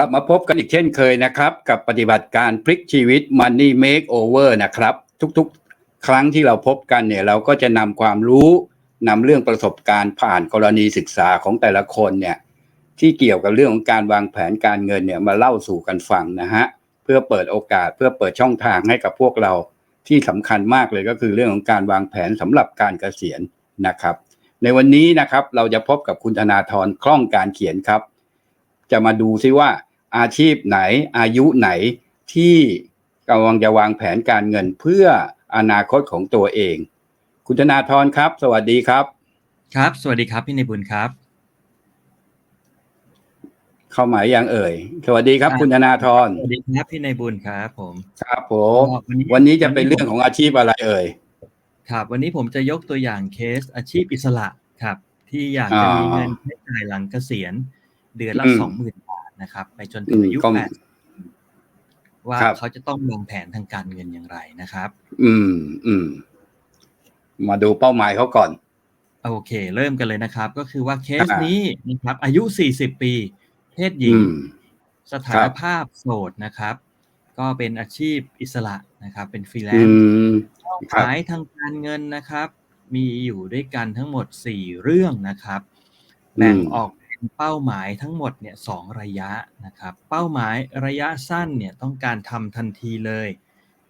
กลับมาพบกันอีกเช่นเคยนะครับ กับปฏิบัติการพลิกชีวิต Money Makeover นะครับ ทุกๆ ครั้งที่เราพบกันเนี่ยเราก็จะนำความรู้นำเรื่องประสบการณ์ผ่านกรณีศึกษาของแต่ละคนเนี่ยที่เกี่ยวกับเรื่องของการวางแผนการเงินเนี่ยมาเล่าสู่กันฟังนะฮะเพื่อเปิดโอกาสเพื่อเปิดช่องทางให้กับพวกเราที่สำคัญมากเลยก็คือเรื่องของการวางแผนสำหรับการเกษียณนะครับ ในวันนี้นะครับเราจะพบกับคุณธนาธรคล่องการเขียนครับ จะมาดูซิว่า อาชีพไหนอายุไหนที่กำลังจะวางแผนการเงินเพื่ออนาคตของตัวเอง คุณธนาธรครับ สวัสดีครับ ครับ สวัสดีครับพี่ในบุญครับ เข้าหมายยังเอ่ย สวัสดีครับ คุณธนาธรสวัสดีครับพี่ในบุญครับ ผม ครับผมวันนี้จะเป็นเรื่องของอาชีพอะไรเอ่ย ครับ วันนี้ผมจะยกตัวอย่างเคสอาชีพอิสระครับ ที่อยากจะมีเงินใช้จ่ายหลังเกษียณ เดือนละอืมสองหมื่นบาท นะครับ ไปจนถึงอายุอืมก็แปดว่าครับเขาจะต้องวางแผนทางการเงินอย่างไรนะครับ อืมอืมมาดูเป้าหมายเขาก่อน โอเค เริ่มกันเลยนะครับ ก็คือว่าเคสอ่านี้นี้นะครับ อายุ40ปี เพศหญิอืงมสถานภาพโสดนะครับ ก็เป็นอาชีพอิสระนะครับ เป็นฟรีแลอืนซ์มเป้าครับหมายทางการเงินนะครับ มีอยู่ด้วยกันทั้งหมด4เรื่องนะครับแบ่งออก เป็นเป้าหมายทั้งหมดเนี่ยสองระยะนะครับ เป้าหมายระยะสั้นเนี่ยต้องการทำทันทีเลย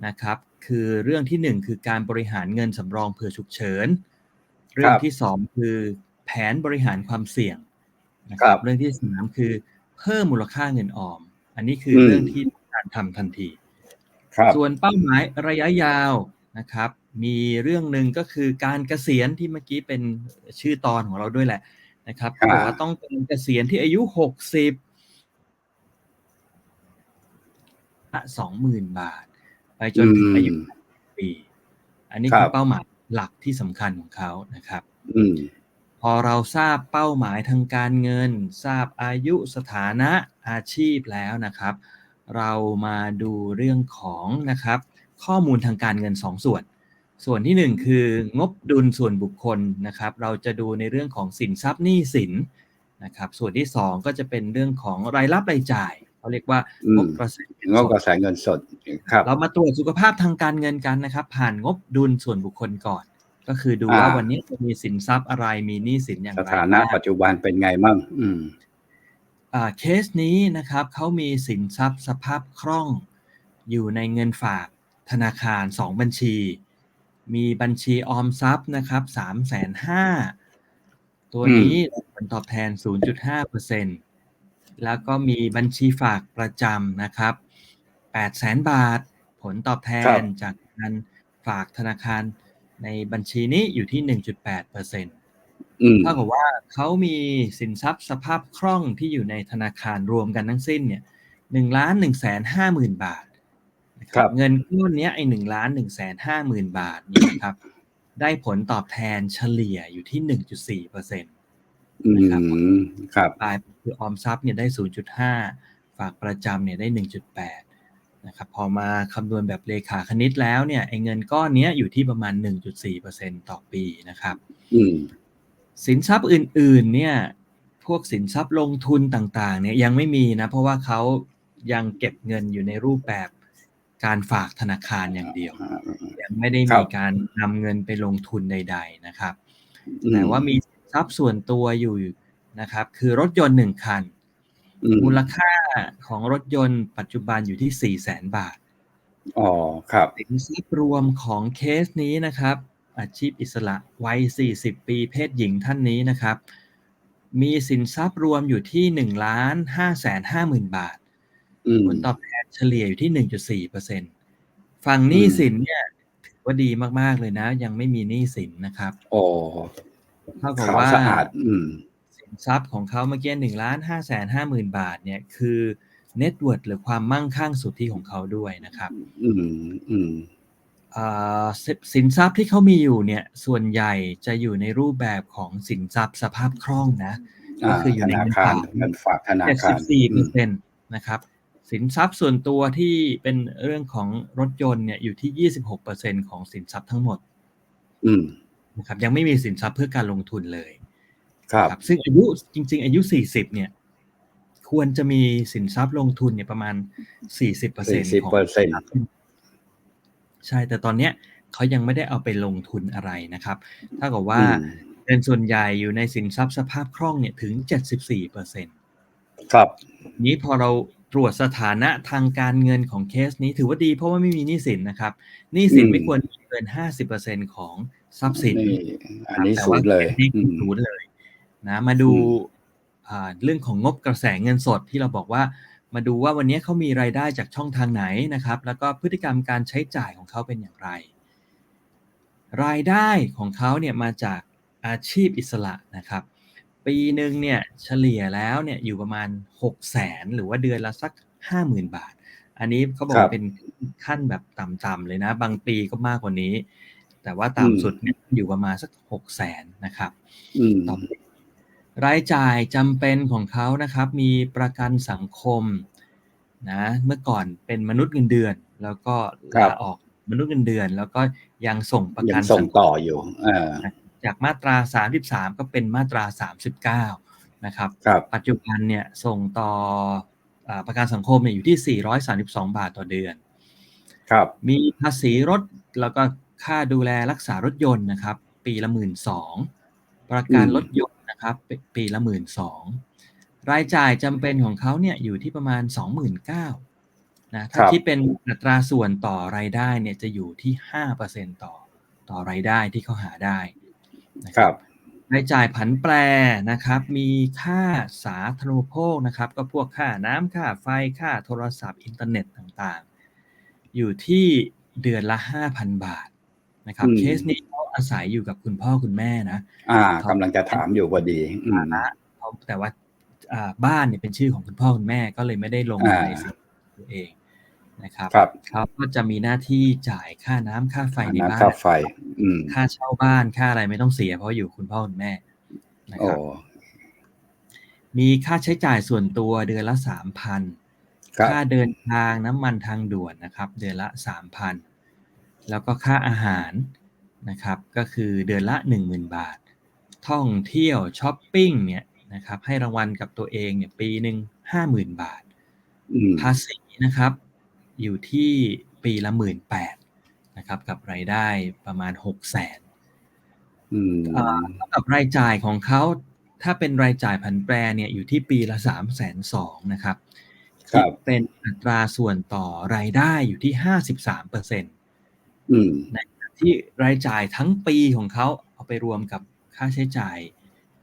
นะครับ คือเรื่องที่หนึ่งคือการบริหารเงินสำรองเผื่อฉุกเฉิน เรื่องที่สองคือแผนบริหารความเสี่ยงนะคครัรับบเรื่องที่สามคือเพิ่มมูลค่าเงินออม อันนี้คือมเรื่องที่ต้องการทำทันทีครับส่วนเป้าหมายระยะยาวนะครับ มีเรื่องหนึ่งก็คือการเกษียณที่เมื่อกี้เป็นชื่อตอนของเราด้วยแหละ นะครับอ่าบอกว่าต้องการเกษียณที่อายุหกสิบสองหมื่นบาท ไปจนถึงอายุปี อันนี้ครัคือบเป้าหมายหลักที่สำคัญของเขานะครับอืมพอเราทราบเป้าหมายทางการเงิน ทราบอายุสถานะอาชีพแล้วนะครับ เรามาดูเรื่องของนะครับ ข้อมูลทางการเงิน2ส่วน ส่วนที่ 1 คืองบดุลส่วนบุคคลนะครับ เราจะดูในเรื่องของสินทรัพย์หนี้สินนะครับส่วนที่ 2 ก็จะเป็นเรื่องของรายรับรายจ่ายเขาเรียกว่าอืมงบกระแสเงินงสบดกระแสเงินสดครับเรามาตรวจสุขภาพทางการเงินกันนะครับ ผ่านงบดุลส่วนบุคคลก่อน ก็คือดูว่าอ่าวันนี้จะมีสินทรัพย์อะไรมีหนี้สินอย่างสไรถานะบ้างปัจจุบันเป็นไงมั่งอืมอ่าเคสนี้นะครับเขามีสินทรัพย์สภาพคล่องอยู่ในเงินฝากธนาคาร 2 บัญชี มีบัญชีออมทรัพย์นะครับ3 5 0 0 0ตัวนี้ผลตอบแทน 0.5%แล้วก็มีบัญชีฝากประจำนะครับ8 0 0 0 0 0บาท ผลตอบแทครันบจากการฝากธนาคารในบัญชีนี้อยู่ที่ 1.8%อืมเท่ากับว่าเขามีสินทรัพย์สภาพคล่องที่อยู่ในธนาคารรวมกันทั้งสิ้นเนี่ยหนึ่งล้านหนึ่งแสนห้าหมื่นบาทนะครับ เงินก้อนเนี้ยไอ้หนึ่งล้านหนึ่งแสนห้าหมื่นบาทเนี่ยนะครับ ได้ผลตอบแทนเฉลี่ยอยู่ที่หนึ่งจุดสี่เปอร์เซ็นต์อืนะครับมครับปลายคือออมทรัพย์เนี่ยได้ศูนย์จุดห้าฝากประจำเนี่ยได้หนึ่งจุดแปดนะครับพอมาคำนวณแบบเลขาคณิตแล้วเนี่ยไอ้เงินก้อนเนี้ยอยู่ที่ประมาณ 1.4%ต่อปีนะครับอืมสินทรัพย์อื่น ๆ เนี่ย พวกสินทรัพย์ลงทุนต่าง ๆ เนี่ยยังไม่มีนะ เพราะว่าเขายังเก็บเงินอยู่ในรูปแบบ การฝากธนาคารอย่างเดียว ยังไม่ได้ครัมีบการนำเงินไปลงทุนใด ๆนะครับอืมแต่ว่ามีสินทรัพย์ส่วนตัวอยู่นะครับ คือรถยนต์หนึ่งคันอืมมูลค่าของรถยนต์ปัจจุบันอยู่ที่4 0 0แสนบาทอ๋อครับสินทรัพย์รวมของเคสนี้นะครับ อาชีพอิสระวัย40ปีเพศหญิงท่านนี้นะครับ มีสินทรัพย์รวมอยู่ที่1ล้าน5แสน5หมื่นบาทอืม ผลตอบแทนเฉลี่ยอยู่ที่1.4%ฝั่งหนี้สินเนี่ยถือว่าดีมากๆเลยนะ ยังไม่มีหนี้สินนะครับโอ้เท่ากับขาวว่าสะอาดอืมสินทรัพย์ของเขาเมื่อกี้1ล้าน5แสน5หมื่นบาท เนี่ยคือเน็ตเวิร์หรือความมั่งคั่งสุทธิของเขาด้วยนะครับ อืมอืมอ่าสิสินทรัพย์ที่เขามีอยู่เนี่ย ส่วนใหญ่จะอยู่ในรูปแบบของสินทรัพย์สภาพคล่องนะ ก็คืออยู่ในธนาเงินคารฝากเงินฝากธนาเจ็ดคาสิรบสี่อืเปอมร์เซ็นต์นะครับ สินทรัพย์ส่วนตัวที่เป็นเรื่องของรถยนต์เนี่ยอยู่ที่ยี่สิบหกเปอร์เซ็นของสินทรัพย์ทั้งหมด อืมนะครับ ยังไม่มีสินทรัพย์เพื่อการลงทุนเลย ครับครับซึ่งอายุจริง ๆ อายุสี่สิบเนี่ย ควรจะมีสินทรัพย์ลงทุนเนี่ยประมาณ40%เปอร์เซ็นสี่ต์สิบเปอร์เซ็นต์ใช่ แต่ตอนเนี้ยเขายังไม่ได้เอาไปลงทุนอะไรนะครับถ้ากับว่าเงินส่วนใหญ่อยู่ในสินทรัพย์สภาพคล่องเนี่ยถึง74%เปอร์เซ็นต์ครับ นี้พอเรา ตรวจสถานะทางการเงินของเคสนี้ถือว่าดีเพราะว่าไม่มีหนี้สินนะครับหนี้สินอืมไม่ควรเกิน50%ของทรัพย์สินนี่อันนี้แต่ศูว่านย์เลยนี่อืคือมศูนย์เลยนะมาดูอืมอ่าเรื่องของงบกระแสเงินสดที่เราบอกว่า มาดูว่าวันนี้เขามีรายได้จากช่องทางไหนนะครับ แล้วก็พฤติกรรมการใช้จ่ายของเขาเป็นอย่างไร รายได้ของเขาเนี่ยมาจากอาชีพอิสระนะครับ ปีหนึ่งเนี่ยเฉลี่ยแล้วเนี่ยอยู่ประมาณ6 0แสนหรือว่าเดือนละสัก50,000บาท อันนี้เขาบอกครับว่าเป็นขั้นแบบต่ำๆเลยนะ บางปีก็มากกว่านี้ แต่ว่าต่ำสุดเนี่ยอยู่ประมาณสัก6 0แสนนะครับอืมต่อไปรายจ่ายจำเป็นของเขานะครับ มีประกันสังคมนะเมื่อก่อนเป็นมนุษย์เงินเดือน แล้วก็ครัลาบออกมนุษย์เงินเดือน แล้วก็ยังส่งประยักันงส่งคมต่ออยู่อ่า จากมาตรา 33 ก็เป็นมาตรา 39 นะครับครับปัจจุบันเนี่ยส่งต่ออาประกันสังคมเนี่ยอยู่ที่ 432 บาทต่อเดือน ครับ มีภาษีรถแล้วก็ค่าดูแลรักษารถยนต์นะครับ ปีละหมื่นสองประกันอืมรถยนต์นะครับปปีละหมื่นสองรายจ่ายจำเป็นของเขาเนี่ยอยู่ที่ประมาณ 29,000นะถ้าครับคิดเป็นอัตราส่วนต่อรายได้เนี่ยจะอยู่ที่5%ต่อต่อรายได้ที่เขาหาได้ นะครับรายจ่ายผันแปรนะครับ มีค่าสาธารณูปโภคนะครับ ก็พวกค่าน้ำค่าไฟค่าโทรศัพท์อินเทอร์เน็ตต่างๆ อยู่ที่เดือนละ 5,000 บาทนะครับอืมเคสนี้เขาอาศัยอยู่กับคุณพ่อคุณแม่นะ อ่ากำลังจะถามอยู่พอดีอืมเขาแต่ว่าอ่าบ้านเนี่ยเป็นชื่อของคุณพ่อคุณแม่ก็เลยไม่ได้ลงอ่าในสิ่งของตัวเอง นะครับครับเขาก็จะมีหน้าที่จ่ายค่าน้ำค่าไฟในบ้าน้ำค่านไฟอืมค่าเช่าบ้านค่าอะไรไม่ต้องเสีย เพราะอยู่คุณพ่อคุณแม่นะคโอ้รับมีค่าใช้จ่ายส่วนตัวเดือนละสามพันครับค่าเดินทางน้ำมันทางด่วนนะครับ เดือนละสามพันแล้วก็ค่าอาหารนะครับ ก็คือเดือนละหนึ่งหมื่นบาท ท่องเที่ยวช้อปปิ้งเนี่ยนะครับ ให้รางวัลกับตัวเองเนี่ยปีหนึ่งห้าหมื่นบาทอืมภาษีนะครับ อยู่ที่ปีละหมื่นแปดนะครับกับรายได้ประมาณหกแสนอืมอ่าเท่ากับรายจ่ายของเขาถ้าเป็นรายจ่ายผันแปรเนี่ยอยู่ที่ปีละสามแสนสองนะครับครับดเป็นอัตราส่วนต่อรายได้อยู่ที่ห้าสิบสามเปอร์เซ็นตอืมที่รายจ่ายทั้งปีของเขาเอาไปรวมกับค่าใช้จ่าย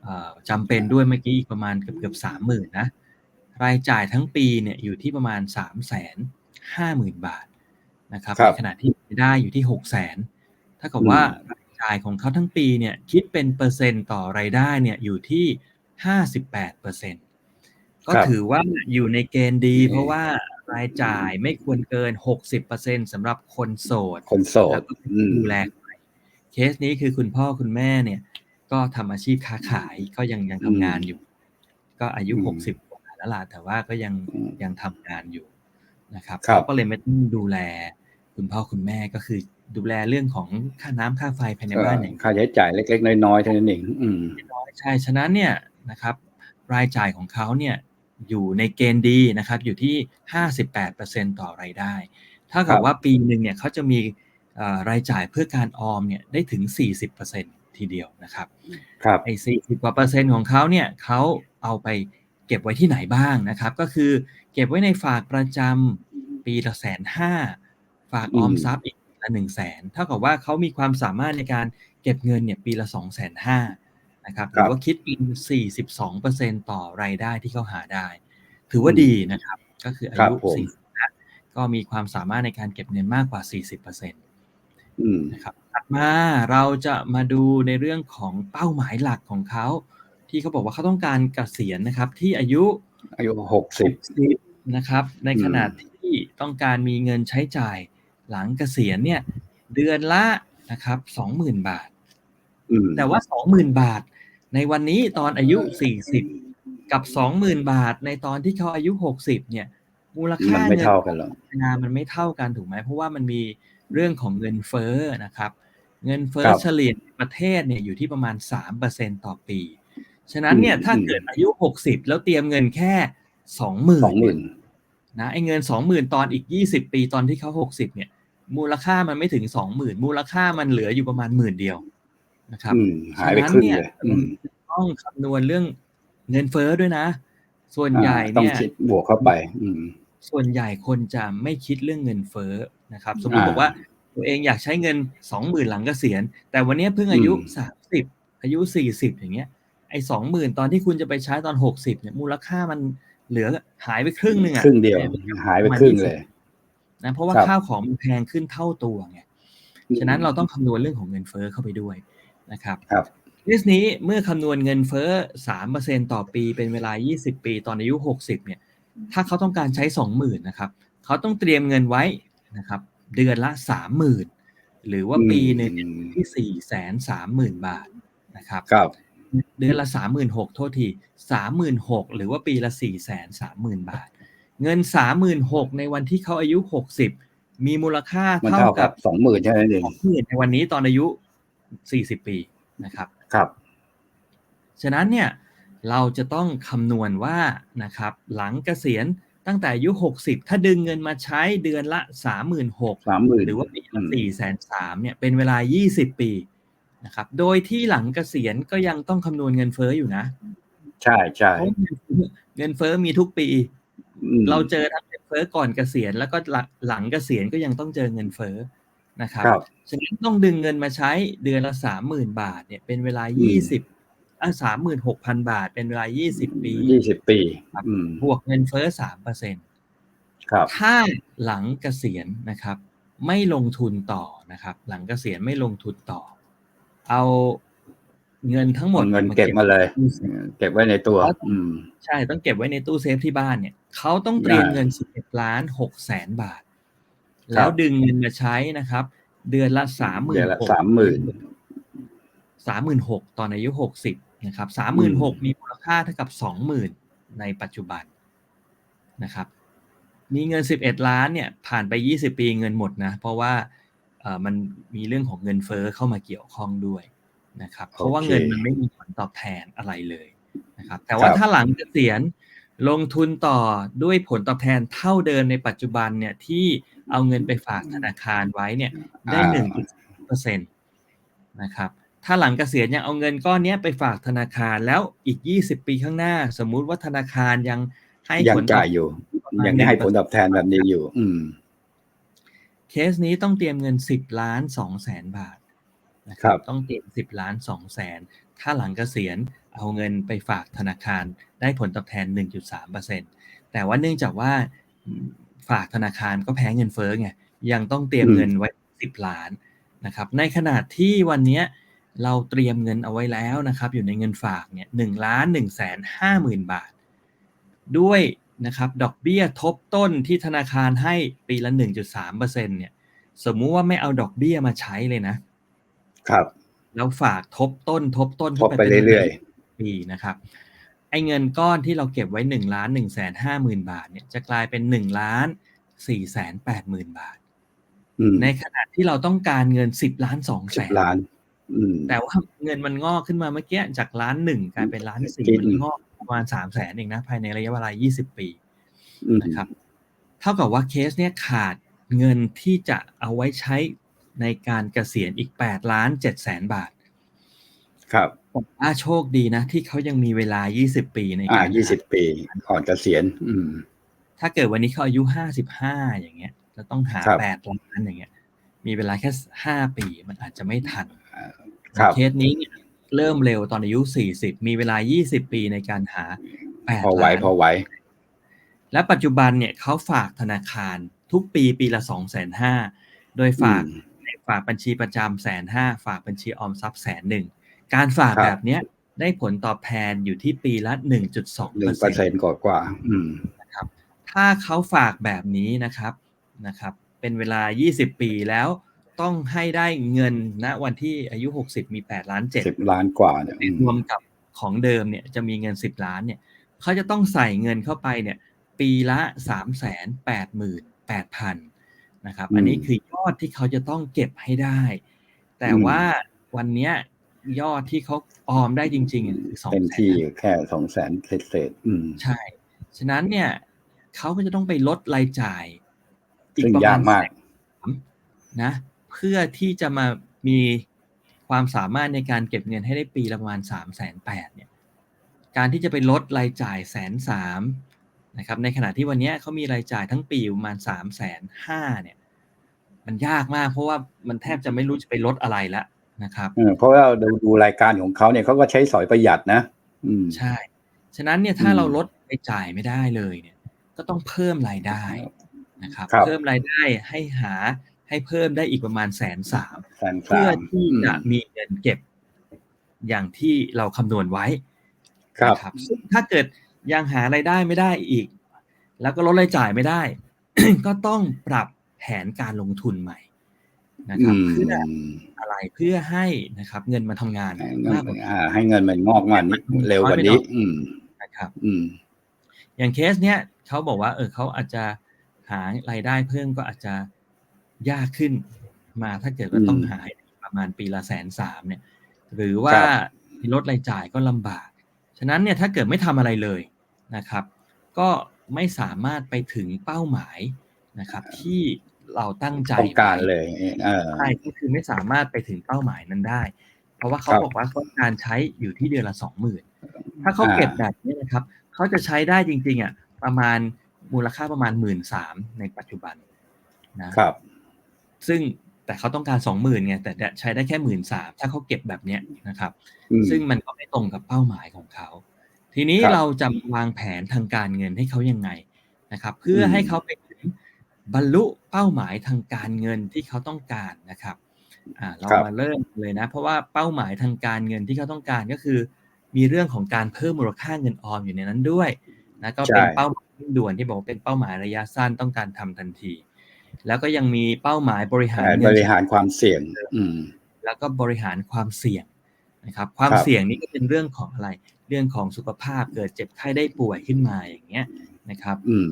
เอ่อจำเป็นด้วยเมื่อกี้อีกประมาณเกือบเกือบสามหมื่นนะรายจ่ายทั้งปีเนี่ยอยู่ที่ประมาณสามแสน ห้าหมื่นบาทนะครับครับในขณะที่รายได้อยู่ที่หกแสนถ้ากับว่าอืมรายจ่ายของเขาทั้งปีเนี่ยคิดเป็นเปอร์เซ็นต์ต่อรายได้เนี่ยอยู่ที่ห้าสิบแปดเปอร์เซ็นต์ก็ครับถือว่าอยู่ในเกณฑ์ดีอืมเพราะว่ารายจ่ายไม่ควรเกินหกสิบเปอร์เซ็นต์สำหรับคนโสด คนโสแล้ดวก็อืมดูแลใครเคสนี้คือคุณพ่อคุณแม่เนี่ย ก็ทำอาชีพค้าขายก็ยังยังทำงานอยู่ ก็อายุอืมหกสิบกว่าแล้วล่ะแต่ว่าก็ยังอืมยังทำงานอยู่ นะครับครับเขาก็เลยไม่ต้องดูแล คุณพ่อคุณแม่ก็คือดูแลเรื่องของค่าน้ำค่าไฟภายในบ้านอย่างค่าใช้จ่ายเล็ก ๆ น้อยๆเท่านั้นเองอืมน้อยใช่ฉะนั้นเนี่ยนะครับรายจ่ายของเขาเนี่ยอยู่ในเกณฑ์ดีนะครับอยู่ที่ 58%ต่อรายได้ ถ้าครักับบว่าปีหนึ่งเนี่ยเขาจะมีเอ่อรายจ่ายเพื่อการออมเนี่ยได้ถึง 40%ทีเดียวนะครับครับไอ้40กว่าเปอร์เซ็นต์ของเขาเนี่ยเขาเอาไป เก็บไว้ที่ไหนบ้างนะครับ ก็คือเก็บไว้ในฝากประจำปีละแสนห้าฝากออมอืมทรัพย์อีกละหนึ่งแสนเท่ากับว่าเขามีความสามารถในการเก็บเงินเนี่ยปีละสองแสนห้านะครับหรือว่าคิดเป็น42เปอร์เซ็นต์ต่อรายได้ที่เขาหาได้ ถือว่าดีนะครับ ก็คืออาครับยุผม40นะก็มีความสามารถในการเก็บเงินมากกว่า 40เปอร์เซ็นต์อืมนะครับ ถัดมาเราจะมาดูในเรื่องของเป้าหมายหลักของเขา ที่เขาบอกว่าเขาต้องการเกษียณนะครับ ที่อายุอายุหกสิบ60นะครับ ในขณะที่ต้องการมีเงินใช้จ่ายหลังเกษียณเนี่ย เดือนละนะครับ20,000บาทอืมแต่ว่า20,000บาท ในวันนี้ตอนอายุ40กับ20,000บาท ในตอนที่เขาอายุ60เนี่ย มูลค่ามันไม่เงินเท่ากันหรอกงานมันไม่เท่ากันถูกไหมเพราะว่ามันมีเรื่องของเงินเฟ้อนะครับ เงินเฟ้อครับเฉลี่ยในประเทศเนี่ยอยู่ที่ประมาณ3%ต่อปี ฉะนั้นเนี่ยอืมถ้าเกิดอายุ60แล้วเตรียมเงินแค่สองหมื่นสองหมื่นนะไอ้เงินสองหมื่นตอนอีกยี่สิบปีตอนที่เขาหกสิบเนี่ย มูลค่ามันไม่ถึงสองหมื่นมูลค่ามันเหลืออยู่ประมาณหมื่นเดียวนะครับอืมหายไปครึ่งเลยอืมต้องคำนวณเรื่องเงินเฟ้อด้วยนะ ส่วนใหญ่ต้องเนี่ยคิดบวกเข้าไป อืมส่วนใหญ่คนจะไม่คิดเรื่องเงินเฟ้อนะครับ สมมติอ่าบอกว่าตัวเองอยากใช้เงินสองหมื่นหลังเกษียณแต่วันนี้เพิ่งอายุอืมสามสิบอายุสี่สิบอย่างเงี้ยไอ้สองหมื่นตอนที่คุณจะไปใช้ตอนหกสิบเนี่ยมูลค่ามันเหลือหายไปครึ่งหนึ่งอะครึ่งเดียวหายไปครึ่งเลยนะเพราะว่าครับข้าวของมันแพงขึ้นเท่าตัวไงฉะนั้นเราต้องคำนวณเรื่องของเงินเฟ้อเข้าไปด้วยนะครับครับลิสต์นี้เมื่อคำนวณเงินเฟ้อ3%ต่อปีเป็นเวลา20ปีตอนอายุ60เนี่ย ถ้าเขาต้องการใช้20,000นะครับ เขาต้องเตรียมเงินไว้นะครับ เดือนละ30,000หรือว่าปีหนึ่งอืมที่430,000บาทนะครับครับ เดือนละ36,000โทษที36,000หรือว่าปีละ430,000บาท เงิน36,000ในวันที่เขาอายุ60มีมูลค่ามันเท่าเท่ากักับบสองหมื่นใช่ไหมเองสองหมื่นในวันนี้ตอนอายุ40ปีนะครับครับฉะนั้นเนี่ยเราจะต้องคำนวณว่านะครับหลังเกษียณตั้งแต่อายุ 60 ถ้าดึงเงินมาใช้เดือนละ 36,000สามหมื่นหรือว่าปีละอืม4 3 0 0 0เนี่ยเป็นเวลา 20 ปี นะครับ โดยที่หลังเกษียณก็ยังต้องคำนวณเงินเฟ้ออยู่นะ ใช่ใช่เพราะเงินเฟ้อเงินเฟ้อมีทุกปีอืมเราเจอทั้งเงินเฟ้อก่อนเกษียณแล้วก็หลังหลังเกษียณก็ยังต้องเจอเงินเฟ้อนะครับครับฉะนั้นต้องดึงเงินมาใช้เดือนละสามหมื่นบาทเนี่ยเป็นเวลาอืมยี่สิบอะสามหมื่นหกพันบาท เป็นเวลายี่สิบปียี่สิบปีอืมบวกเงินเฟ้อสามเปอร์เซ็นครับถ้าหลังเกษียณนะครับ ไม่ลงทุนต่อนะครับ หลังเกษียณไม่ลงทุนต่อ เอาเงินทั้งหมดเอาเงินเก็บมาเลย เก็บไว้ในตัว อืม ใช่ต้องเก็บไว้ในตู้เซฟที่บ้านเนี่ยเขาต้องเตรียมได้เงินสิบเอ็ดล้านหกแสนบาทครับแล้วดึงเงินมาใช้นะครับ เดือนละสามหมื่เดืนอนละสามหมื่นสามหมื่นหกตอนอายุหกสิบนะครับสามหมื่นหกอืมมีมูลค่าเท่ากับสองหมื่นในปัจจุบันนะครับ มีเงินสิบเอ็ดล้านเนี่ย ผ่านไปยี่สิบปีเงินหมดนะ เพราะว่าเอ่อ มันมีเรื่องของเงินเฟ้อเข้ามาเกี่ยวข้องด้วยนะครับ เพราะว่าเงินมันไม่มีผลตอบแทนอะไรเลยนะครับ แต่ว่าครับถ้าหลังเกษียณลงทุนต่อด้วยผลตอบแทนเท่าเดิมในปัจจุบันเนี่ยที่เอาเงินไปฝากธนาคารไว้เนี่ยได้หนึ่งเปอร์เซ็นตนะครับ ถ้าหลังเกษียณยังเอาเงินก้อนเนี้ยไปฝากธนาคารแล้วอีก20ปีข้างหน้า สมมุติว่าธนาคารยังให้ยังผลตอบจ่ายอยู่ประมาณยังให้ผล1%ตอบแทนแบบนี้อยู่ อืม เคสนี้ต้องเตรียมเงิน 10 ล้าน2แสนบาทนะคครัรับต้องเตรียม 10 ล้าน2แสนถ้าหลังเกษียณเอาเงินไปฝากธนาคารได้ผลตอบแทน 1.3%แต่ว่าเนื่องจากว่าฝากธนาคารก็แพ้เงินเฟ้อไงยังต้องเตรียมอืมเงินไว้ 10 ล้านนะครับในขณะที่วันเนี้ยเราเตรียมเงินเอาไว้แล้วนะครับอยู่ในเงินฝากเนี่ยหนึ่งล้านหนึ่งแสนห้าหมื่นบาท ด้วย นะครับดอกเบี้ยทบต้นที่ธนาคารให้ปีละ 1.3%เนี่ยสมมุติว่าไม่เอาดอกเบี้ยมาใช้เลยนะ ครับแล้วฝากทบต้นทบต้นทบไปป็นเรื่อยปีนะครับไอ้เงินก้อนที่เราเก็บไว้1ล้าน1แสนห้าหมื่นบาทเนี่ยจะกลายเป็น1ล้าน4แสนแปดหมื่นบาทๆอืมในขณะที่เราต้องการเงิน10ล้าน2แสสิบนล้านอืมแต่ว่าเงินมันงอกขึ้นมาเมื่อกี้จากล้านหนึ่งกลายเป็นล้านสี่จริงมันงอก ประมาณ3แสนเองนะ ภายในระยะเวลา 20 ปีอืมนะครับ เท่ากับว่าเคสเนี่ยขาดเงินที่จะเอาไว้ใช้ในการเกษียณอีก8ล้าน7แสนบาท ครับผมว่าโชคดีนะ ที่เขายังมีเวลา 20 ปีในอ่าการยี่สิบปีก่อนเกษียณอืม ถ้าเกิดวันนี้เขาอายุ 55 อย่างเงี้ยจะต้องหาครับ8ล้านอย่างเงี้ย มีเวลาแค่ 5 ปีมันอาจจะไม่ทันครับเคสนี้เนี่ย เริ่มเร็วตอนอายุ 40 มีเวลา 20 ปีในการหา8พอไหวล้านพอไหว และปัจจุบันเนี่ยเขาฝากธนาคารทุกปีปีละ 2 5 0 0 0 0โดยฝากอืมฝากบัญชีประจำแสนห้าฝากบัญชีออมทรัพย์แสนหนึ่งการฝากครับแบบเนี้ยได้ผลตอบแทนอยู่ที่ปีละ 1.2%หนึ่งเปอร์เซ็นต์กว่ากว่าๆอืมถ้าเขาฝากแบบนี้นะครับนะครับ เป็นเวลา 20 ปีแล้ว ต้องให้ได้เงินณวันที่อายุ 60 มี 8 ล้านสิบล้านกว่าเนี่ยอืม7รวมกับของเดิมเนี่ยจะมีเงิน 10 ล้านเนี่ยเขาจะต้องใส่เงินเข้าไปเนี่ยปีละ3 8 8 0 0 0นะครับอันนี้คือยอดที่เขาจะต้องเก็บให้ได้ แต่ว่าวันเนี้ยยอดที่เขาออมได้จริงๆอะคือสองเต็มแสที่นแค่สองแสนเศษๆอืมใช่ ฉะนั้นเนี่ยเขาก็จะต้องไปลดรายจ่าย อีกซึ่งประยามาณกมากแสนสามนะ เพื่อที่จะมามีความสามารถในการเก็บเงินให้ได้ปีละประมาณสามแสนแปดเนี่ยการที่จะไปลดรายจ่ายแสนสามนะครับในขณะที่วันเนี้ยเขามีรายจ่ายทั้งปีอยู่ประมาณสามแสนห้าเนี่ยมันยากมากเพราะว่ามันแทบจะไม่รู้จะไปลดอะไรละนะครับเออเพราะว่าเราดูดูรายการของเขาเนี่ยเขาก็ใช้สอยประหยัดนะอืมใช่ ฉะนั้นเนี่ยถ้าอืมเราลดรายจ่ายไม่ได้เลยเนี่ย ก็ต้องเพิ่มรายได้นะครับครับเพิ่มรายได้ให้หา ให้เพิ่มได้อีกประมาณแสนสามแสนสาเพื่อมที่จะอืมมีเงินเก็บอย่างที่เราคำนวณไว้ ครับนะครับซึ่งถ้าเกิดยังหารายได้ไม่ได้อีก แล้วก็ลดรายจ่ายไม่ได้ ก็ต้องปรับแผนการลงทุนใหม่นะครับอืมเพื่ออะไรเพื่อให้นะครับ เงินมาทำงานให้เงิมานกกว่าอ่าให้เงินมันงอกมานิดเร็วกว่านี้อืมนะครับ อืม อย่างเคสเนี้ยเขาบอกว่า เออเขาอาจจะหารายได้เพิ่มก็อาจจะ ยากขึ้นมาถ้าเกิดว่าอืมต้องหาประมาณปีละแสนสามเนี่ย หรือว่าครับลดรายจ่ายก็ลำบาก ฉะนั้นเนี่ยถ้าเกิดไม่ทำอะไรเลยนะครับ ก็ไม่สามารถไปถึงเป้าหมายนะครับ ที่เราตั้งใจต้องการไว้เลยเออใช่ก็คือไม่สามารถไปถึงเป้าหมายนั้นได้ เพราะว่าเขาครับบอกว่าเขาต้องการใช้อยู่ที่เดือนละสองหมื่นถ้าเขาอ่าเก็บแบบนี้นะครับเขาจะใช้ได้จริง ๆอะประมาณมูลค่าประมาณหมื่นสามในปัจจุบันนะครับ ซึ่งแต่เขาต้องการสองหมื่นไงแต่ใช้ได้แค่หมื่นสามถ้าเขาเก็บแบบเนี้ยนะครับอืมซึ่งมันก็ไม่ตรงกับเป้าหมายของเขา ทีนี้ครับเราจะวางแผนทางการเงินให้เขายังไงนะครับ เพื่ออมให้เขาไปถึงบรรลุเป้าหมายทางการเงินที่เขาต้องการนะครับอ่าเราครับมาเริ่มเลยนะ เพราะว่าเป้าหมายทางการเงินที่เขาต้องการก็คือ มีเรื่องของการเพิ่มมูลค่าเงินออมอยู่ในนั้นด้วยนะก็เป็นใช่เป้าหมายเร่งด่วนที่บอกว่าเป็นเป้าหมายระยะสั้นต้องการทำทันที แล้วก็ยังมีเป้าหมายบริหารแต่เงิบนริหารความเสี่ยง อืมแล้วก็บริหารความเสี่ยงนะครับ ความครับเสี่ยงนี้ก็เป็นเรื่องของอะไร เรื่องของสุขภาพเกิดเจ็บไข้ได้ป่วยขึ้นมาอย่างเงี้ยนะครับ อืม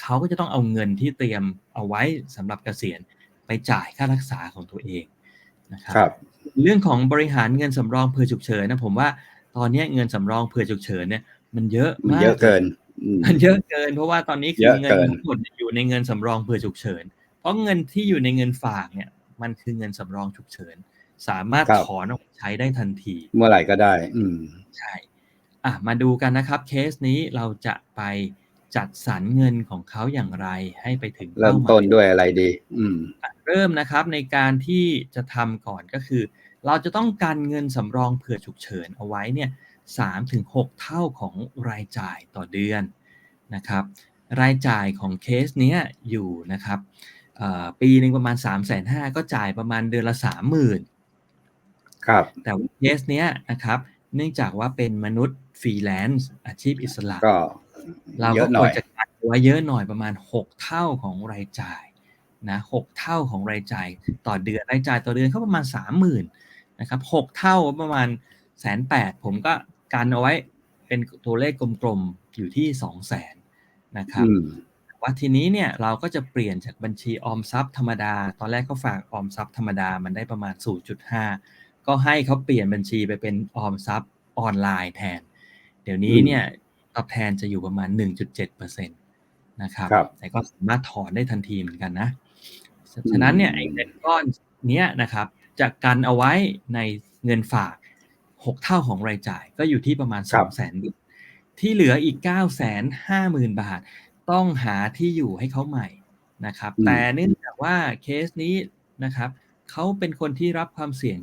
เขาก็จะต้องเอาเงินที่เตรียมเอาไว้สำหรับเกษียณไปจ่ายค่ารักษาของตัวเองนะครับครับเรื่องของบริหารเงินสำรองเผื่อฉุกเฉินนะผมว่าตอนเนี้ยเงินสำรองเผื่อฉุกเฉินเนี่ยมันเยอะมันมากเยอะเกินอื มมันเยอะเกิน เพราะว่าตอนนี้คืเยออะเงินเกินทั้งหมดอยู่ในเงินสำรองเผื่อฉุกเฉิน เพราะเงินที่อยู่ในเงินฝากเนี่ย มันคือเงินสำรองฉุกเฉิน สามารถถอนออกมาใช้ได้ทันที เมื่อไหร่ก็ได้ อืมใช่อะมาดูกันนะครับ เคสนี้เราจะไปจัดสรรเงินของเขาอย่างไรให้ไปถึงเริ่มป้าหายต้นด้วยอะไรดี อืมอะเริ่มนะครับในการที่จะทำก่อนก็คือ เราจะต้องการเงินสำรองเผื่อฉุกเฉินเอาไว้เนี่ย สามถึงหกเท่าของรายจ่ายต่อเดือนนะครับ รายจ่ายของเคสเนี้ยอยู่นะครับเอ่อปีหนึ่งประมาณ3ามแสนห้าก็จ่ายประมาณเดือนละสามหมื่นครับแต่ว่าเคสเนี้ยนะครับเนื่องจากว่าเป็นมนุษย์ฟรีแลนซ์อาชีพอิสระก็เราเยก็อะหคน่วอรยจะกัดไว้เยอะหน่อยประมาณ 6 เท่าของรายจ่ายนะหกเท่าของรายจ่ายต่อเดือนรายจ่ายต่อเดือนเขาประมาณ 30,000นะครับหกเท่าประมาณแสนแปดผมก็ กันเอาไว้เป็นตัวเลขกลมๆ อยู่ที่2 0 0แสนนะครับอืมว่าทีนี้เนี่ยเราก็จะเปลี่ยนจากบัญชีออมทรัพย์ธรรมดา ตอนแรกเขาฝากออมทรัพย์ธรรมดามันได้ประมาณ 0.5 ก็ให้เขาเปลี่ยนบัญชีไปเป็นออมทรัพย์ออนไลน์แทน เดี๋ยวนี้อืมเนี่ยตอบแทนจะอยู่ประมาณ 1.7%นะครับครับแต่ก็สามารถถอนได้ทันทีเหมือนกันนะ ฉะนั้นเนี่ยไอ้เงินก้อนเนี้ยนะครับจะกันเอาไว้ในเงินฝาก 6 เท่าของรายจ่ายก็อยู่ที่ประมาณ2ครั0บ0 0 0 0ที่เหลืออีก 9 5 0 0 0 0 บาท ต้องหาที่อยู่ให้เขาใหม่นะครับอืมแต่เนื่องจากว่าเคสนี้นะครับเขาเป็นคนที่รับความเสี่ยง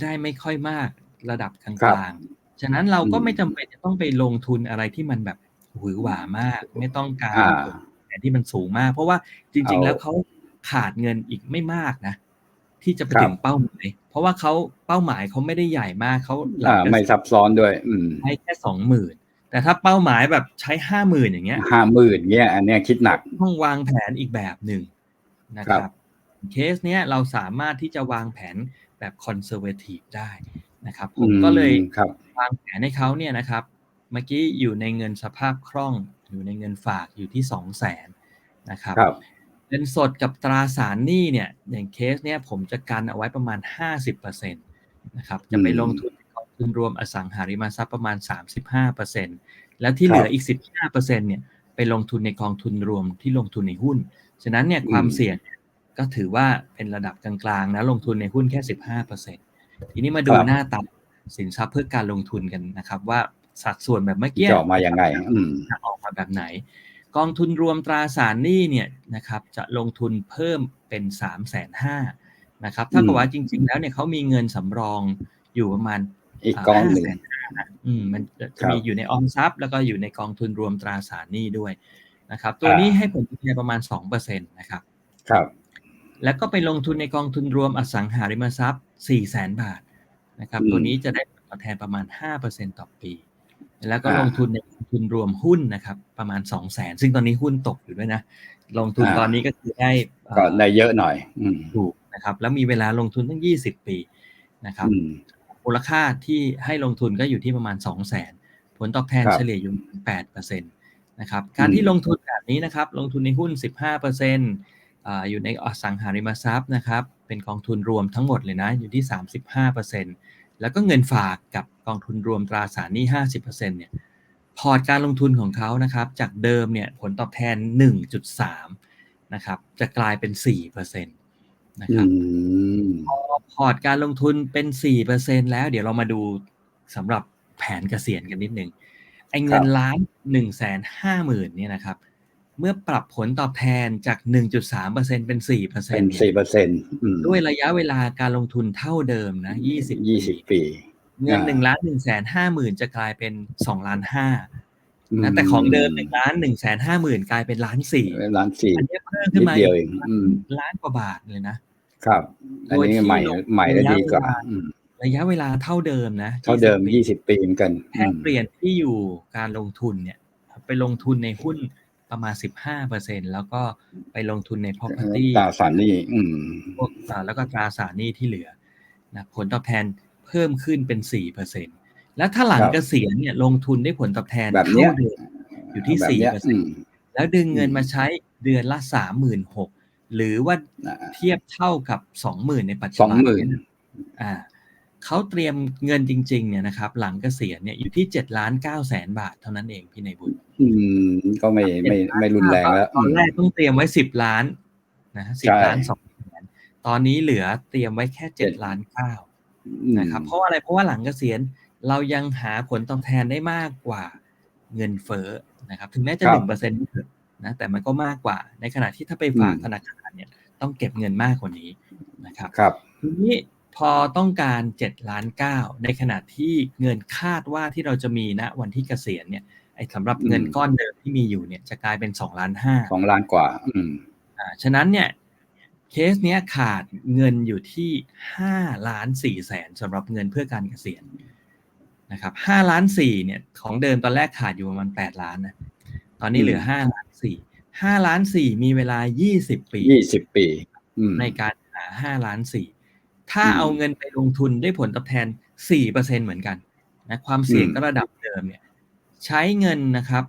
ได้ไม่ค่อยมากระดับกลางๆ ฉะนั้นเราก็อืมไม่จำเป็นจะต้องไปลงทุนอะไรที่มันแบบหวือหวามาก ไม่ต้องการอ่าผลตอบแทนที่มันสูงมาก เพราะว่าจริงๆเอาแล้วเขาขาดเงินอีกไม่มากนะ ที่จะไปครับถึงเป้าหมาย เพราะว่าเขาเป้าหมายเขาไม่ได้ใหญ่มากเขาหลัอ่ากไม่ซับซ้อนด้วย อืมใช้แค่สองหมื่นแต่ถ้าเป้าหมายแบบใช้ห้าหมื่นอย่างเงี้ยห้าหมื่นเงี้ย อันเนี้ยคิดหนักต้องวางแผนอีกแบบหนึ่งนะคครัรับบเคสเนี้ยเราสามารถที่จะวางแผนแบบคอนเซอร์เวทีฟได้นะครับ ผมก็เลยอืมครับวางแผนให้เขาเนี่ยนะครับ เมื่อกี้อยู่ในเงินสภาพคล่อง อยู่ในเงินฝากอยู่ที่สองแสนนะครับครับ เงินสดกับตราสารหนี้เนี่ย อย่างเคสเนี่ยผมจะกันเอาไว้ประมาณ 50%นะครับจะไปอืมลงทุนในกองทุนรวมอสังหาริมทรัพย์ประมาณ 35%แล้วที่เหลือครับอีก 15เปอร์เซ็นเนี่ยไปลงทุนในกองทุนรวมที่ลงทุนในหุ้น ฉะนั้นเนี่ยความอืมเสี่ยงเนี่ยก็ถือว่าเป็นระดับกลางๆนะลงทุนในหุ้นแค่ 15เปอร์เซ็นทีนี้มาดูหน้าตาสินทรัพย์เพื่อการลงทุนกันนะครับ ว่าสัดส่วนแบบเมื่อกี้จะออกมายังไงอืมจะออกมาแบบไหน กองทุนรวมตราสารหนี้เนี่ยนะครับจะลงทุนเพิ่มเป็น3ามแสนห้านะครับถ้ากับว่าจริง ๆ แล้วเนี่ยเขามีเงินสำรองอยู่ประมาณอีกกองหนึ่ง500,000นะอืมมันจะครับมีอยู่ในออมทรัพย์ แล้วก็อยู่ในกองทุนรวมตราสารหนี้ด้วยนะครับ ตัวนี้อ่าให้ผลตอบแทนประมาณ2%นะครับ ครับ แล้วก็ไปลงทุนในกองทุนรวมอสังหาริมทรัพย์4 0 0 0 0 0บาทนะครับอืมตัวนี้จะได้ผลตอบแทนประมาณ5%ต่อปี แล้วก็อ่าลงทุนในกองทุนรวมหุ้นนะครับ ประมาณ2 0 0 0 0 0ซึ่งตอนนี้หุ้นตกอยู่ด้วยนะ ลงทุนอ่าตอนนี้ก็คือได้เอ่อก็ได้เยอะหน่อยอืมถูกนะครับ แล้วมีเวลาลงทุนตั้ง20ปีนะครับอืมมูลค่าที่ให้ลงทุนก็อยู่ที่ประมาณ2 0 0 0 0 0ผลตอบแทนครับเฉลี่ยอยู่8%นะครับการอืมที่ลงทุนแบบนี้นะครับ ลงทุนในหุ้น15%อ่าอยู่ในอสังหาริมทรัพย์นะครับ เป็นกองทุนรวมทั้งหมดเลยนะ อยู่ที่35% แล้วก็เงินฝากกับกองทุนรวมตราสารหนี้ 50%เนี่ยพอร์ตการลงทุนของเขานะครับจากเดิมเนี่ยผลตอบแทน 1.3นะครับจะกลายเป็น 4%นะคอืรับมพอร์ตการลงทุนเป็น 4%แล้วเดี๋ยวเรามาดูสำหรับแผนเกษียณกันนิดนึงไอ้เงินครับล้าน1นึ่งแสนห้าหมื่นเนี่ยนะครับ เมื่อปรับผลตอบแทนจาก 1.3%เป็น 4%เป็นเนี่ยสี่เปอร์เซ็นต์ด้วยระยะเวลาการลงทุนเท่าเดิมนะ20ยี่สิบปีปี เงินอ่าหนึ่งล้านหนึ่งแสนห้าหมื่นจะกลายเป็นสองล้านห้าอืมนะแต่ของเดิมหนึ่งล้านหนึ่งแสนห้าหมื่นกลายเป็นล้านสี่ล้านสี่อันนี้เพิ่มขึ้นินดมาเดียวเองอืมล้านกว่าบาทเลยนะ ครับ อันนี้โดยที่ใหม่ลงใหม่และระยะดีกว่าเวลาอืมระยะเวลาเท่าเดิมนะ เท่าเดิม 20 ปียี่สิบปีเหมือนกันแค่เปลี่ยนที่อยู่การลงทุนเนี่ย ไปลงทุนในหุ้น ประมาณ15%แล้วก็ไปลงทุนใน property ตราสารหนี้อืมพวกอ่าแล้วก็ตราสารหนี้ที่เหลือนะผลตอบแทนเพิ่มขึ้นเป็น4%แล้วถ้าหลังครับเกษียณเนี่ยลงทุนได้ผลตอบแทนแบบเนี้เท่ายเดิมอยู่ที่แบบเนี้ย4%อืมแล้วดึงเงินอืมมาใช้เดือนละ36,000หรือว่าอ่าเทียบเท่ากับ20,000ในปัจจุสองบันหมื่นเยอ่าเขาเตรียมเงินจริง ๆ เนี่ยนะครับ หลังเกษียณเนี่ยอยู่ที่7ล้าน9แสนบาทเท่านั้นเองพี่ในายบุญ อืม ก็ไม่ไม่ไม่รุนแรงแล้ว ตอนแรกต้องเตรียมไว้10ล้านนะสิใช่บล้านสองแสนตอนนี้เหลือเตรียมไว้แค่7ล้านเก้าอืมนะครับ เพราะว่าอะไรเพราะว่าหลังเกษียณเรายังหาผลตอบแทนได้มากกว่าเงินเฟ้อนะครับ ถึงแม้จะหนึ่งเปอร์เซ็นต์นะแต่มันก็มากกว่า ในขณะที่ถ้าไปฝากธนาคารเนี่ย ต้องเก็บเงินมากกว่านี้นะครับครับทีนี้พอต้องการ7ล้าน9ในขณะที่เงินคาดว่าที่เราจะมีณวันที่เกษียณเนี่ย ไอ้สำหรับเงินอืมก้อนเดิมที่มีอยู่เนี่ยจะกลายเป็น2ล้าน5สองล้านกว่า อืมอ่าฉะนั้นเนี่ยเคสเนี้ยขาดเงินอยู่ที่5ล้าน4แสนสำหรับเงินเพื่อการเกษียณนะครับ5ล้าน4เนี่ยของเดิมตอนแรกขาดอยู่ประมาณ8ล้านนะตอนนี้เหลืออืม5ล้าน4 5ล้าน4มีเวลา20ปียี่สิบปีอืมในการหา5ล้าน4ถ้าอืมเอาเงินไปลงทุนได้ผลตอบแทน4%เหมือนกันนะความเสี่ยงอืมก็ระดับเดิมเนี่ย ใช้เงินนะครับ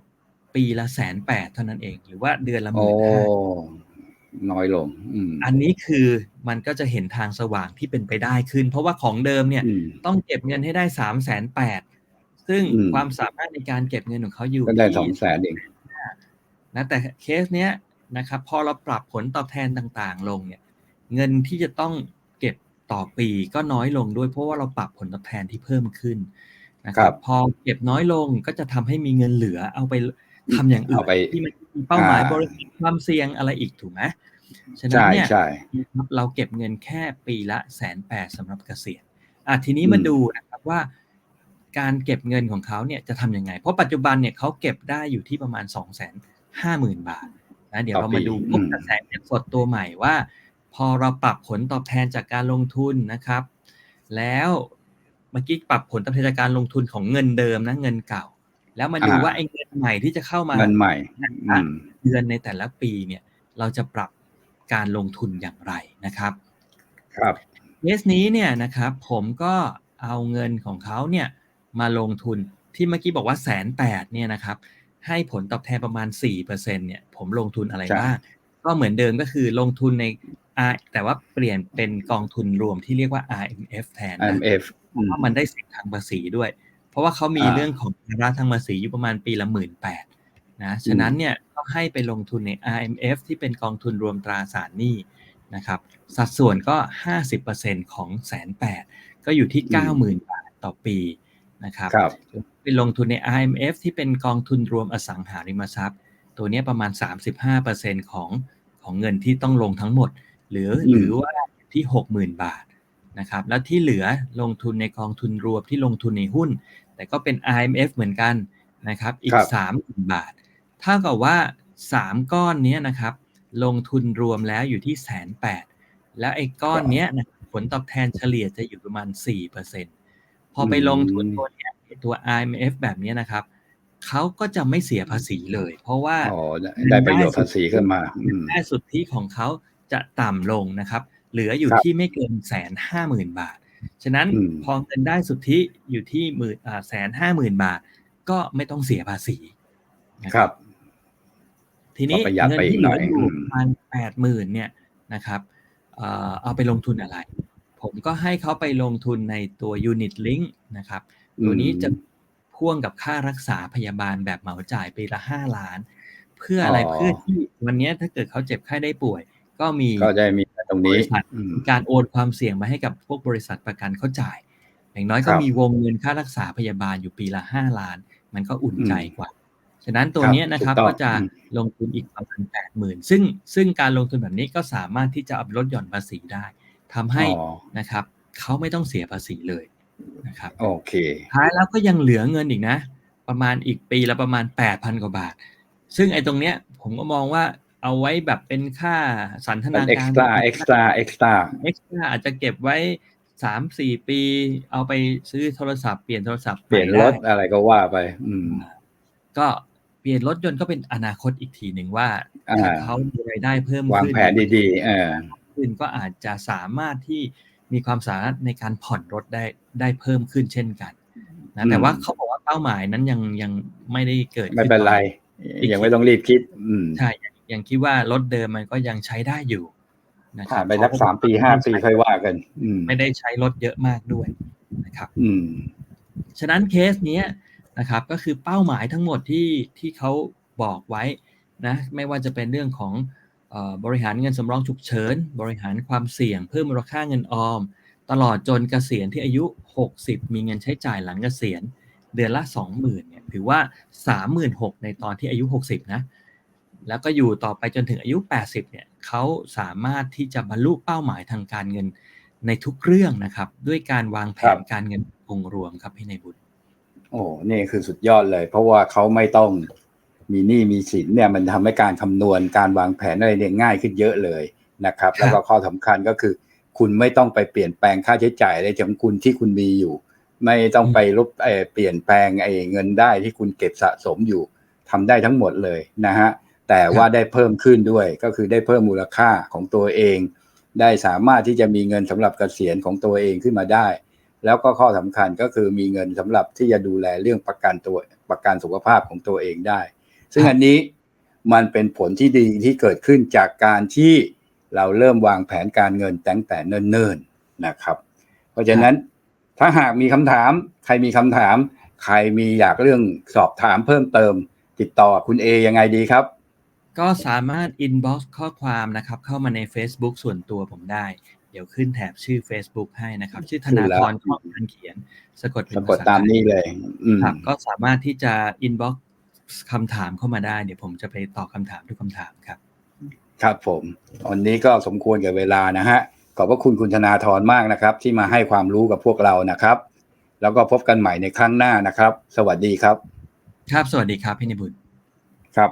ปีละแสนแปดเท่านั้นเอง หรือว่าเดือนละหโอ้มื่นห้าน้อยลงอืมอันนี้คือมันก็จะเห็นทางสว่างที่เป็นไปได้ขึ้น เพราะว่าของเดิมเนี่ยอืมต้องเก็บเงินให้ได้สามแสนแปดซึ่งอืมความสามารถในการเก็บเงินของเขาอยู่ก็ได้ที่สองแสนเองนะแต่เคสเนี้ยนะครับ พอเราปรับผลตอบแทนต่างๆ ลงเนี่ย เงินที่จะต้องเก็บต่อปีก็น้อยลงด้วยเพราะว่าเราปรับผลตอบแทนที่เพิ่มขึ้น นะคครัรับบพอเก็บน้อยลงก็จะทำให้มีเงินเหลือเอาไปทำอย่างอื่เอานไปที่มันมีเป้าหมายอ่าบริหารความเสี่ยงอะไรอีกถูกไหมฉะนั้นใช่เนี่ยใช่นะครับเราเก็บเงินแค่ปีละแสนแปดสำหรับเกษียณอะทีนี้อืมมาดูนะครับว่า การเก็บเงินของเขาเนี่ยจะทำยังไง เพราะปัจจุบันเนี่ยเขาเก็บได้อยู่ที่ประมาณ2องแสนห้าหมื่นบาทนะเดี๋ยวเรามาดูพวกกระแสเงินสดตัวใหม่ว่า พอเราปรับผลตอบแทนจากการลงทุนนะครับ แล้วเมื่อกี้ปรับผลตอบแทนจากการลงทุนของเงินเดิมนะเงินเก่า แล้วมาดูอ่าว่าไอ้เงินใหม่ที่จะเข้ามาเงินใหม่อืมเดือนในแต่ละปีเนี่ย เราจะปรับการลงทุนอย่างไรนะครับ ครับเคสนี้เนี่ยนะครับ ผมก็เอาเงินของเขาเนี่ยมาลงทุนที่เมื่อกี้บอกว่าแสนแปดเนี่ยนะครับ ให้ผลตอบแทนประมาณ4%เนี่ย ผมลงทุนอะไรใช่บ้างก็เหมือนเดิมก็คือลงทุนใน R แต่ว่าเปลี่ยนเป็นกองทุนรวมที่เรียกว่า RMF แทนนะ IMF เพราะว่ามันได้สิทธิทางภาษีด้วยราะว่าเขามีอ่าเรื่องของภาระทางภาษีอยู่ประมาณปีละหมื่นแปดนะฉะนั้นเนี่ยก็ให้ไปลงทุนใน RMF ที่เป็นกองทุนรวมตราสารหนี้นะครับ สัดส่วนก็ 50%ของแสนแปดก็อยู่ที่ 90,000 บาทต่อปีนะครับครับไปลงทุนใน IMF ที่เป็นกองทุนรวมอสังหาริมทรัพย์ ตัวเนี้ยประมาณ 35%ของของเงินที่ต้องลงทั้งหมด หรืออืมหรือว่าอยู่ที่ 60,000 บาท นะครับแล้วที่เหลือลงทุนในกองทุนรวมที่ลงทุนในหุ้น แต่ก็เป็น IMF เหมือนกันนะครับอีคกรับ30,000บาทเท่ากับว่า 3 ก้อนเนี้ยนะครับลงทุนรวมแล้วอยู่ที่แสนแปดแล้วไอ้ก้อนเนี้ยนะผลตอบแทนเฉลี่ยจะอยู่ประมาณ 4%พอไปลงทุนตัวเนี้ยตัว IMF แบบเนี้ยนะครับเขาก็จะไม่เสียภาษีเลย เพราะว่าอ๋อได้ได้ประโยชน์ภาษีขึ้นมาอืมได้สุทธิของเขาจะต่ำลงนะครับ เหลืออยู่ครับที่ไม่เกินแสนห้าหมื่นบาท ฉะนั้นอืมพอเงินได้สุทธิอยู่ที่หมื่นอ่าแสนห้าหมื่นบาท ก็ไม่ต้องเสียภาษีนะครับ ทีนี้ก็ประหยัดเงินไปอีที่กเหหน่ลืออยอยู่ประมาณแปดหมื่นเนี่ยนะครับเอ่อเอาไปลงทุนอะไร ผมก็ให้เขาไปลงทุนในตัว Unit Link นะครับ ตัวนี้จะพ่วงกับค่ารักษาพยาบาลแบบเหมาจ่ายปีละห้าล้าน เพื่ออะไรอ๋อเพื่อที่วันเนี้ยถ้าเกิดเขาเจ็บไข้ได้ป่วย ก็มีก็ได้มี ตรงนี้บริษัทอืมการโอนความเสี่ยงมาให้กับพวกบริษัทประกันเขาจ่าย อย่างน้อยคก็รับมีวงเงินค่ารักษาพยาบาลอยู่ปีละห้าล้าน มันก็อุ่นใจอืมกว่า ฉะนั้นตัวครับเนี้ยนะครับถูกต้องก็จะอืมลงทุนอีกประมาณแปดหมื่นซึ่งซึ่งการลงทุนแบบนี้ก็สามารถที่จะเอาไปลดหย่อนภาษีได้ทำให้อ๋อนะครับเขาไม่ต้องเสียภาษีเลยนะครับโอเคท้ายแล้วก็ยังเหลือเงินอีกนะ ประมาณอีกปีละประมาณ8,000กว่าบาท ซึ่งไอ้ตรงเนี้ยผมก็มองว่า เอาไว้แบบเป็นค่าสันทเป็นานเอ็กการซ์ตร้าเอ็กซ์ตร้าเอ็กซ์ตร้าเอ็กซ์ตร้าอาจจะเก็บไว้3-4ปี เอาไปซื้อโทรศัพท์เปลี่ยนโทรศัพท์เปลี่ยนรถใหม่ได้อะไรก็ว่าไป อืม ก็เปลี่ยนรถยนต์ก็เป็นอนาคตอีกทีหนึ่งว่าอ่าถ้าเขามีรายได้เพิ่มวางขึ้นแผนดีๆ เออขึ้นก็อาจจะสามารถที่มีความสามารถในการผ่อนรถได้ได้เพิ่มขึ้นเช่นกันนะแต่อืมว่าเขาบอกว่าเป้าหมายนั้นยังยังไม่ได้เกิดไม่ขึ้เป็นไรตอยังไม่ต้องรีบคิด อืมใช่ยัง ยังคิดว่ารถเดิมมันก็ยังใช้ได้อยู่นะครัผ่าบนไปสักสามปีห้าปีค่อยว่ากันอืมไม่ได้ใช้รถเยอะมากด้วยนะครับ อืม ฉะนั้นเคสเนี้ยนะครับ ก็คือเป้าหมายทั้งหมดที่ที่เขาบอกไว้นะ ไม่ว่าจะเป็นเรื่องของเออบริหารเงินสำรองฉุกเฉิน บริหารความเสี่ยง เพิ่มมูลค่าเงินออม ตลอดจนเกษียณที่อายุ 60 มีเงินใช้จ่ายหลังเกษียณ เดือนละ 20,000เนี่ยถือว่า 36,000 ในตอนที่อายุ 60 นะ แล้วก็อยู่ต่อไปจนถึงอายุ 80 เนี่ยเขาสามารถที่จะบรรลุเป้าหมายทางการเงินในทุกเรื่องนะครับ ด้วยการวางแผครันบการเงินองค์รวมครับพี่ในบุตรโอ้นี่คือสุดยอดเลย เพราะว่าเขาไม่ต้องมีหนี้มีสินเนี่ยมันทำให้การคำนวณการวางแผนอะไรเนี่ยง่ายขึ้นเยอะเลยนะครับครับแล้วก็ข้อสำคัญก็คือ คุณไม่ต้องไปเปลี่ยนแปลงค่าใช้จ่ายอะไรของคุณที่คุณมีอยู่ ไม่ต้องไปลบเอ่อเปลี่ยนแปลงไอ้เงินได้ที่คุณเก็บสะสมอยู่ทำได้ทั้งหมดเลยนะฮะ แต่ว่าได้เพิ่มขึ้นด้วย ก็คือได้เพิ่มมูลค่าของตัวเอง ได้สามารถที่จะมีเงินสำหรับเกษียณของตัวเองขึ้นมาได้ แล้วก็ข้อสำคัญก็คือมีเงินสำหรับที่จะดูแลเรื่องประกันตัวประกันสุขภาพของตัวเองได้ ซึ่งครับอันนี้มันเป็นผลที่ดีที่เกิดขึ้นจากการที่เราเริ่มวางแผนการเงินตั้งแต่เนิ่นๆนะครับ เพราะฉะนั้นถ้าหากมีคำถาม ใครมีคำถาม ใครมีอยากเรื่องสอบถามเพิ่มเติม ติดต่อคุณเอยังไงดีครับ ก็สามารถ inbox ข้อความนะครับ เข้ามาใน Facebook ส่วนตัวผมได้ เดี๋ยวขึ้นแถบชื่อ Facebook ให้นะครับ ชื่อธนาธรข้อการเขียน สะกดเป็นสะกดภษตามนี้เลยอืมครับก็สามารถที่จะ inbox คำถามเข้ามาได้ เดี๋ยวผมจะไปตอบคำถามทุกคำถามครับ ครับผมวันนี้ก็สมควรกับเวลานะฮะ ขอบพระคุณคุณธนาธรมากนะครับ ที่มาให้ความรู้กับพวกเรานะครับ แล้วก็พบกันใหม่ในครั้งหน้านะครับ สวัสดีครับ ครับ สวัสดีครับพี่นิบุญ